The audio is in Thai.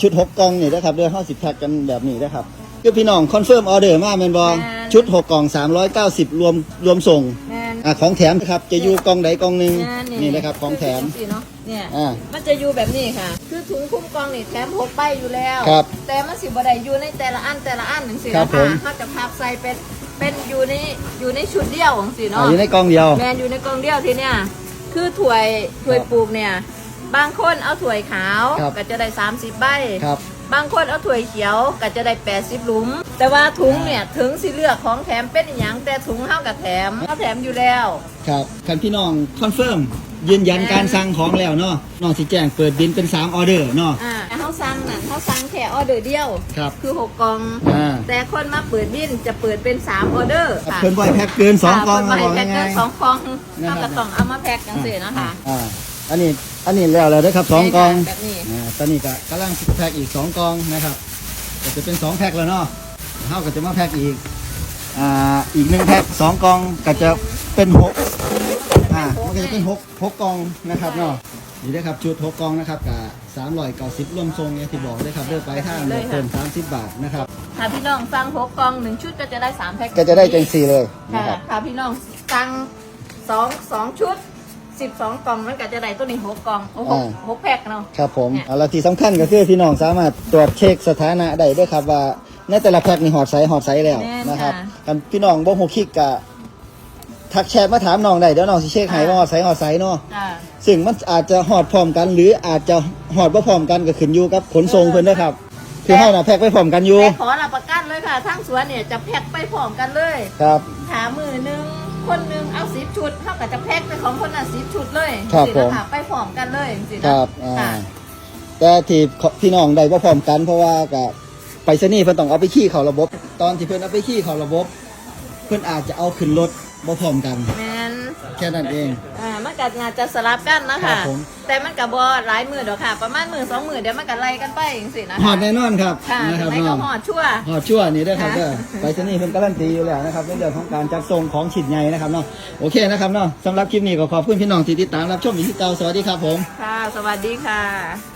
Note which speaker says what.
Speaker 1: ชุดหกกล่องนี่นะครับเดือห้าสิบแพ็กกันแบบนี้นะครับคือพี่น้องคอนเฟิร์มออเดอร์มาแมนบอ
Speaker 2: แม่น
Speaker 1: ชุดหกกล่องสามร้อยเก้าสิบรวมรวมส่ง
Speaker 2: แม่น
Speaker 1: อะของแถมนะครับจะอยู่กล่องใดกล่องหนึ่ง
Speaker 2: แม่
Speaker 1: นี่นะครับของแถม
Speaker 2: คืจังสิเนาะเนี่ย
Speaker 1: อ่า
Speaker 2: มันจะอยู่แบบนี้ค่ะ คือถุงคุ้มกองนี่แถมพกไปอยู่แล้ว
Speaker 1: ครับ
Speaker 2: แต่มันสิบ่ได้อยู่ในแต่ละอันแต่ละอันจังซี่
Speaker 1: ครับ
Speaker 2: นะ
Speaker 1: ผ
Speaker 2: คะ
Speaker 1: ม
Speaker 2: เขาจะพับใส่เป็นเป็นอยู่ในอยู่ในชุดเดียวจังซี่
Speaker 1: อะ
Speaker 2: เนาะ
Speaker 1: อยู่ในกล่องเดียว
Speaker 2: แมนอยู่ในกล่องเดียวทีเนี่ยคือถ้วยถ้วยปลูกเนี่ย บางคนเอาถ้วยขาว
Speaker 1: ครับ
Speaker 2: ก็จะได้ 30 ใบ
Speaker 1: ครับ
Speaker 2: บางคนเอาถ้วยเขียวก็จะได้ 80 หลุม แต่ว่าถุงเนี่ยถึงสิเลือกของแถมเป็นอหย่างแต่ถุงเท่ากับแถมเขาแถมอยู่แล้ว
Speaker 1: ครับคันพี่น้องคอนเฟิร์มยืนยันการสั่งของแล้วเนาะน้องสิแจ้งเปิดบินเป็น 3 ออเดอร์เนาะ
Speaker 2: อ่าแต่เขาสั่งนั่นเขาสั่งแค่ออเดอร์เดียว
Speaker 1: ครับ
Speaker 2: คือ6กล่อง
Speaker 1: อ่า
Speaker 2: แต่คนมาเปิดบินจะเปิดเป็น3ออเดอร์ค่ะ
Speaker 1: เพิ่นบ่อยแพ็กเกินสองกล่อง
Speaker 2: ค่ะ
Speaker 1: นะบอก
Speaker 2: เพิ่นมาให้แพ็คเกิ
Speaker 1: ง่านย
Speaker 2: สองกล่อง
Speaker 1: นะครั
Speaker 2: เขา
Speaker 1: บ
Speaker 2: ก็ต้องเอามาแพ็คจังซี่นะคะ
Speaker 1: ๆอ่า อันนี้อันนี้แล้วแล้วนะครับสองกล่อง
Speaker 2: แบบนี้
Speaker 1: อ่าตอนนี้ก็กำลังแพ็กอีกสองกล่องนะครับก็จะเป็นสองแพ็กแล้วเนาะเฮาก็จะมาแพ็กอีกอ่าอีกหนึ่งแพ็กสองกล่องก็จะเป็นหกอ่ามันก็จะเป็นหกหกกล่องนะครับเนาะนี่นะครับชุดหกกล่องนะครับกับสามร้อยเก้าสิบรวมทรงเนี่ยที่บอกเลยครับเลือกไปทางเลือกเพิ่มสามสิบบาทนะครับ
Speaker 2: ถ้าพี่น้องสั่งหกกล่องหนึ่งชุดก็จะได้สามแพ็ค
Speaker 1: ก็จะได้จังสี่เลยนะ
Speaker 2: ค่ะ
Speaker 1: ครับ
Speaker 2: ถ้าพี่น้องสั่งสองสองชุด สิบสองกล่องมันก็จะได้ตัวนี้หกกล่องโอ้หกหกแพ็คเนาะ
Speaker 1: ครับผม
Speaker 2: เนี่ย
Speaker 1: เอาละที่สำคัญก็คือพี่น้องสามารถตรวจเช็คสถานะได้ด้วยครับว่าในแต่ละแพ็คนี่หอดไซส์หอดไซส์แล้ว
Speaker 2: แน่น
Speaker 1: นะครับ
Speaker 2: ค่ะ
Speaker 1: กันพี่น้องบ่ฮู้คิกกะทักแชทมาถามน้องได้เดี๋ยวน้องสิเช็คให้ว่าหอดไซส์หอดไซส์เนาะ
Speaker 2: จ้า
Speaker 1: ซึ่งมันอาจจะหอดพร้อมกัน หรืออาจจะหอดบ่พร้อมกันก็ขึ้นอยู่กับขนส่งเพิ่นเด้อครับคือเฮาน่ะแพ็คไปพร้อมกันอยู่
Speaker 2: แต่ขอรับประกันเลยค่ะทั้งสวนเนี่ยจะแพ็คไปพร้อมกันเลย
Speaker 1: ครับ
Speaker 2: ถามือหนึงคนหนึงเอา สิบชุดเท่ากับจะแพ็คไปของคนละสิบชุดเลย
Speaker 1: ครับ
Speaker 2: สิ
Speaker 1: ผม
Speaker 2: นะคะไปพร้อมกันเลยสินะครับ
Speaker 1: อ่า
Speaker 2: ค่ะ
Speaker 1: แต่ที่พี่น้องได้บ่พร้อมกันเพราะว่าก็ไปรษณีย์เพิ่นต้องเอาไปขี้เข้าระบบ ตอนที่เพิ่นเอาไปขี้เข้าระบบ เพิ่นอาจจะเอาขึ้นรถบ่พร้อมกัน
Speaker 2: แมน
Speaker 1: แค่นั้นเอง
Speaker 2: อ่า มันก็อาจจะสลับกันนะ
Speaker 1: ครั
Speaker 2: คะ
Speaker 1: บผม
Speaker 2: แต่มันกับบอหลายมือดอกค่ะ ประมาณมือสองมือเดี๋ยวมันก็ไล่กันไปอย่างสินะ
Speaker 1: หอ
Speaker 2: คะ
Speaker 1: ดแน่นอนครับ
Speaker 2: ค่ะ
Speaker 1: นะค
Speaker 2: ถึ
Speaker 1: รับ
Speaker 2: งไม่ก็
Speaker 1: น้อง
Speaker 2: หอดชั่ว
Speaker 1: หอดชั่วนี่ด้วยครับ
Speaker 2: ค่ะ
Speaker 1: เด้อไปรษณีย์เพิ่นการันตีอยู่แล้วนะครับในเรื่องของการจัดส่งของชิ้นใหญ่นะครับเนาะโอเคนะครับเนาะสำหรับคลิปนี้ก็ขอบคุณพี่น้องที่ติดตามรับชมอีกที่เก่าสวัสดีครับผม
Speaker 2: ค่ะ สวัสดีค่ะ